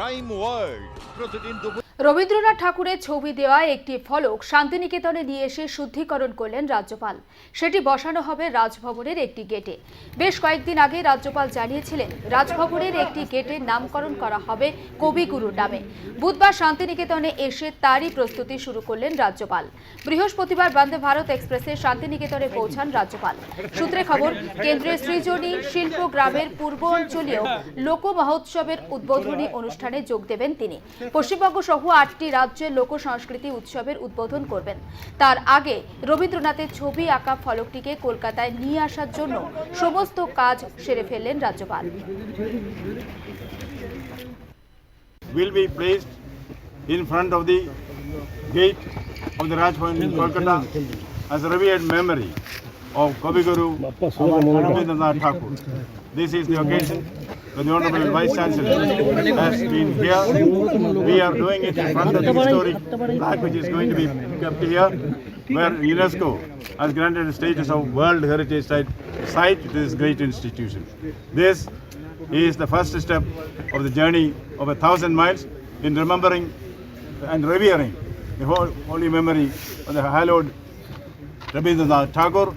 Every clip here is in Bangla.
Crime World. President রবীন্দ্রনাথ ঠাকুরের ছবি দেওয়া একটি ফলক শান্তিনিকেতনে নিয়ে এসে শুদ্ধিকরণ করলেন রাজ্যপাল। সেটি বসানো হবে রাজভবনের একটি গেটে। বেশ কয়েকদিন আগে রাজ্যপাল জানিয়েছিলেন, রাজভবনের একটি গেটের নামকরণ করা হবে কবিগুরুর নামে। বুধবার শান্তিনিকেতনে এসে তারই প্রস্তুতি শুরু করলেন রাজ্যপাল। বৃহস্পতিবার বন্দে ভারত এক্সপ্রেসে শান্তিনিকেতনে পৌঁছান রাজ্যপাল। সূত্রে খবর, কেন্দ্রের সৃজনী শিল্প গ্রামের পূর্ব অঞ্চলীয় লোক মহোৎসবের উদ্বোধনী অনুষ্ঠানে যোগ দেবেন তিনি। পশ্চিমবঙ্গ সহ আটটি রাজ্যের লোক সংস্কৃতি উৎসবের উদ্বোধন করবেন। তার আগে রবীন্দ্রনাথের ছবি আঁকা ফলকটিকে কলকাতায় নিয়ে আসার জন্য সমস্ত কাজ সেরে ফেললেন রাজ্যপাল। Will be placed in front of the gate of the Raj Bhavan in Kolkata as a revered memory. Of Kabiguru Rabindranath Thakur. This is the occasion when the Honorable Vice Chancellor has been here. We are doing it in front of the historic plaque which is going to be kept here where UNESCO has granted the status of World Heritage Site, site to this great institution. This is the first step of the journey of a thousand miles in remembering and revering the holy memory of the hallowed Rabindranath Tagore,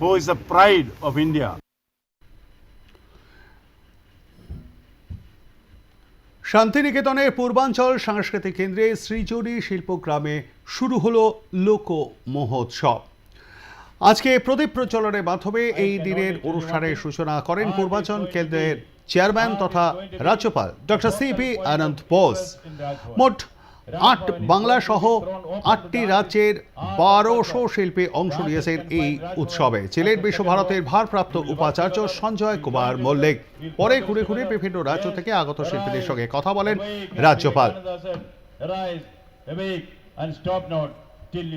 who is the pride of India. শান্তিনিকেতনের পূর্বাঞ্চল সাংস্কৃতিক কেন্দ্রে শ্রীচরী শিল্পগ্রামে শুরু হলো লোক মহোৎসব আজকে প্রদীপ প্রচলনের মাধ্যমে এই দিনের অনুষ্ঠানের সূচনা করেন পূর্বাঞ্চল কেন্দ্রের চেয়ারম্যান তথা রাজ্যপাল doctor C P Ananda Bose মোট আট বাংলা সহ আটটি রাজ্যের বারোশো শিল্পী অংশ নিয়েছেন এই উৎসবে। ছিলেন বিশ্বভারতের ভারপ্রাপ্ত উপাচার্য সঞ্জয় কুমার মল্লিক। পরে ঘুরে ঘুরে বিভিন্ন রাজ্য থেকে আগত শিল্পীদের সঙ্গে কথা বলেন রাজ্যপাল। And stop till